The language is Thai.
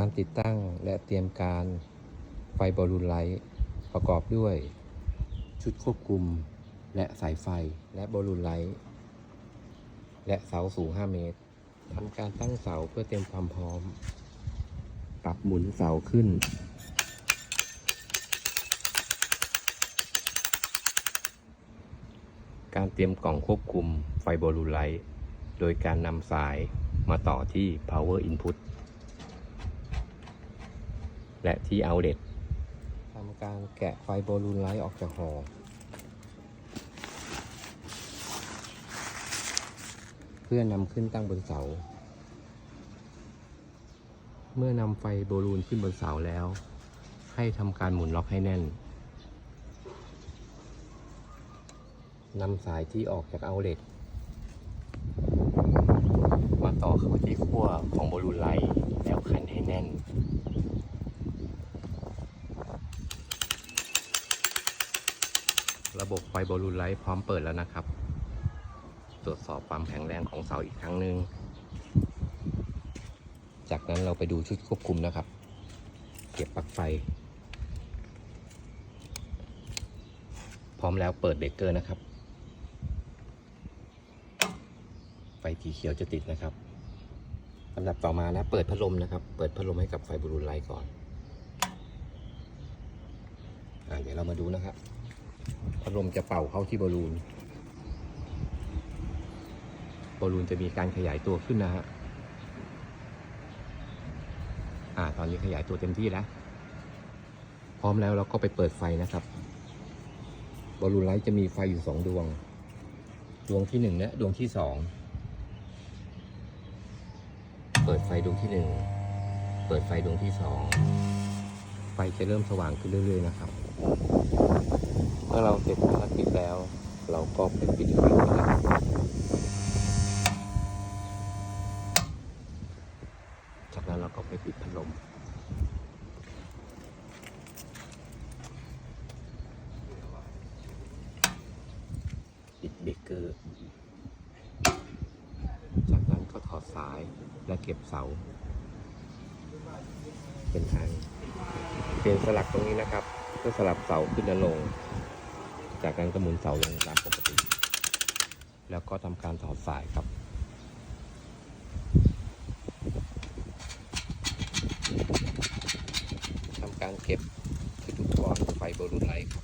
การติดตั้งและเตรียมการไฟบอลลูนไลท์ประกอบด้วย ชุดควบคุม และสายไฟและบอลลูนไลท์และเสาสูง 5 เมตรทำการตั้งเสาเพื่อเตรียมความพร้อม ปรับหมุนเสาขึ้น การเตรียมกล่องควบคุมไฟบอลลูนไลท์โดยการนำสายมาต่อที่ power input และที่ outlet ทำการแกะไฟบอลลูนไลท์ออกจากห่อเพื่อนำขึ้นตั้งบนเสา เมื่อนำไฟบอลลูนขึ้นบนเสาแล้ว ให้ทำการหมุนล็อกให้แน่นนำสายที่ออกจากเอาเลตมาต่อเข้าที่ขั้วของบอลลูนไลท์แล้วคันให้แน่น ระบบไฟบอลลูนไลท์พร้อมเปิดแล้วนะครับ ตรวจสอบความแข็งแรงของเสาอีกครั้งหนึ่ง จากนั้นเราไปดูชุดควบคุมนะครับ เก็บปลั๊กไฟ พร้อมแล้วเปิดเบรกเกอร์นะครับ ไฟสีเขียวจะติดนะครับลำดับต่อมานะ เปิดพัดลมนะครับ เปิดพัดลมให้กับไฟบอลลูนไลท์ก่อนอ่าเดี๋ยวเรามาดูนะครับ พัดลมจะเป่าเข้าที่บอลลูน บอลลูนจะมีการขยายตัวขึ้นนะฮะ อ่า ตอนนี้ขยายตัวเต็มที่แล้ว พร้อมแล้วเราก็ไปเปิดไฟนะครับ บอลลูนไลท์จะมีไฟอยู่สองดวง ดวงที่หนึ่งและดวงที่สอง เปิดไฟดวงที่หนึ่ง เปิดไฟดวงที่สอง ไฟจะเริ่มสว่างขึ้นเรื่อยๆนะครับ เมื่อเราเสร็จภารกิจแล้ว เราก็ไปปิดไฟนะครับจากนั้นเราก็ไปปิดพัดลมปิดเบรกเกอร์ จากนั้นก็ถอดสายและเก็บเสา เป็นทาง เปลี่ยนสลักตรงนี้นะครับ เพื่อสลับเสาขึ้นและลง จากนั้นก็หมุนเสาลงตามปกติ แล้วก็ทำการถอดสายครับทำการเก็บทุกอุปกรณ์ไฟบอลลูนไลท์ครับ